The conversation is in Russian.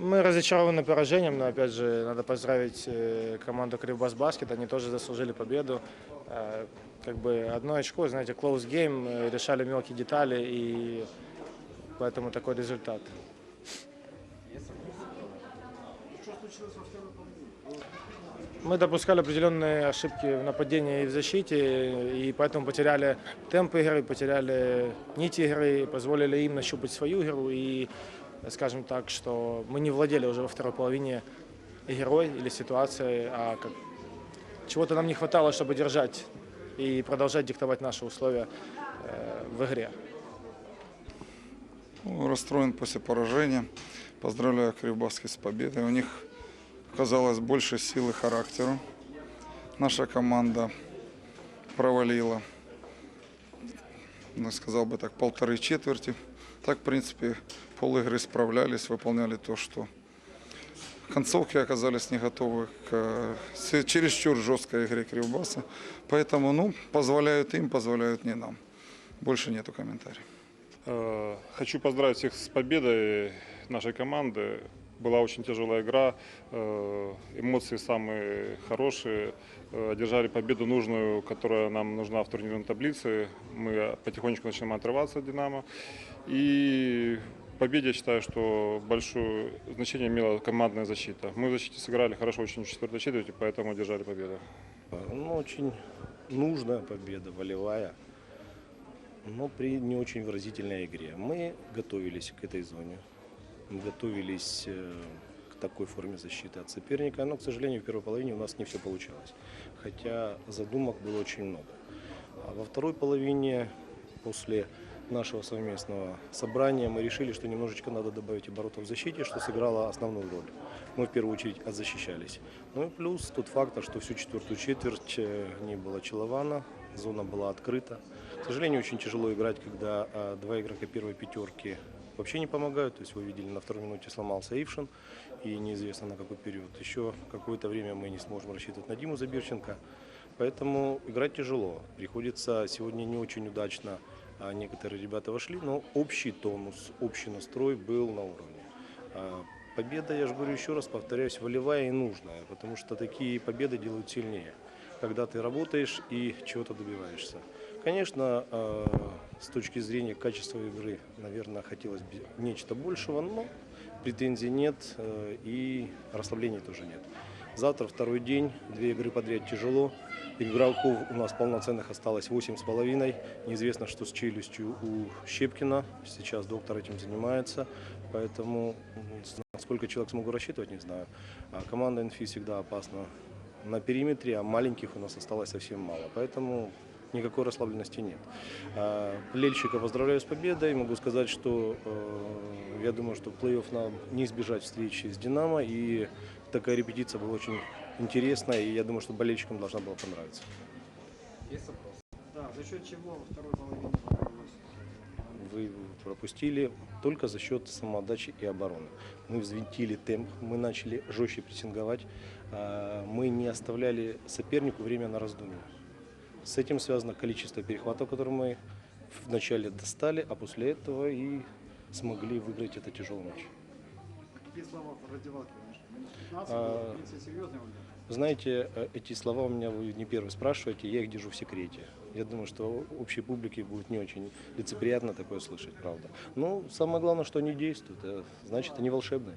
Мы разочарованы поражением, но опять же надо поздравить э, команду Кривбас Баскет, они тоже заслужили победу. Э, Как бы одно очко, знаете, close game, э, решали мелкие детали и поэтому такой результат. Мы допускали определенные ошибки в нападении и в защите, и поэтому потеряли темп игры, потеряли нить игры, позволили им нащупать свою игру. И скажем так, что мы не владели уже во второй половине игрой или ситуацией, а как чего-то нам не хватало, чтобы держать и продолжать диктовать наши условия э, в игре. Ну, Расстроен после поражения. Поздравляю Кривбаски с победой. У них оказалось больше силы характера. Наша команда провалила, ну, сказал бы так, полторы четверти. Так, в принципе, пол игры справлялись, выполняли то, что концовки оказались не готовы к э, чересчур жесткой игре Кривбаса. Поэтому, ну, позволяют им, позволяют не нам. Больше нету комментариев. Э, Хочу поздравить всех с победой нашей команды. Была очень тяжелая игра, э, эмоции самые хорошие. Э, Одержали победу нужную, которая нам нужна в турнирной таблице. Мы потихонечку начинаем отрываться от «Динамо». И победе, я считаю, что большое значение имела командная защита. Мы в защите сыграли хорошо очень в четвертой четверти, поэтому одержали победу. Ну, очень нужная победа, волевая, но при не очень выразительной игре. Мы готовились к этой зоне, готовились э, к такой форме защиты от соперника, но, к сожалению, в первой половине у нас не все получалось, хотя задумок было очень много. А во второй половине, после нашего совместного собрания, мы решили, что немножечко надо добавить оборотов в защите, что сыграло основную роль. Мы в первую очередь отзащищались. Ну и плюс тот фактор, что всю четвертую четверть э, не было Челована, зона была открыта. К сожалению, очень тяжело играть, когда а, два игрока первой пятерки вообще не помогают. То есть вы видели, на второй минуте сломался Ившин, и неизвестно на какой период. Еще какое-то время мы не сможем рассчитывать на Диму Забирченко. Поэтому играть тяжело. Приходится сегодня не очень удачно. а, Некоторые ребята вошли, но общий тонус, общий настрой был на уровне. А, Победа, я же говорю еще раз, повторяюсь, волевая и нужная, потому что такие победы делают сильнее, когда ты работаешь и чего-то добиваешься. Конечно, э, с точки зрения качества игры, наверное, хотелось бы нечто большего, но претензий нет э, и расслабления тоже нет. Завтра второй день, две игры подряд тяжело. Игроков у нас полноценных осталось восемь с половиной. Неизвестно, что с челюстью у Щепкина. Сейчас доктор этим занимается. Поэтому сколько человек смогу рассчитывать, не знаю. А команда НФИ всегда опасна на периметре, а маленьких у нас осталось совсем мало. Поэтому никакой расслабленности нет. А, Болельщика поздравляю с победой. Могу сказать, что э, я думаю, что в плей-офф нам не избежать встречи с «Динамо». И такая репетиция была очень интересная. И я думаю, что болельщикам должна была понравиться. Да, за счет чего во второй половине? Вы пропустили только за счет самоотдачи и обороны. Мы взвинтили темп, мы начали жестче прессинговать, а, мы не оставляли сопернику время на раздумье. С этим связано количество перехватов, которые мы вначале достали, а после этого и смогли выиграть этот тяжелый матч. Какие слова? Минут 15 А, серьезный знаете, э, эти слова у меня вы не первый спрашиваете, я их держу в секрете. Я думаю, что общей публике будет не очень лицеприятно такое слышать, правда. Но самое главное, что они действуют, э, значит, они волшебные.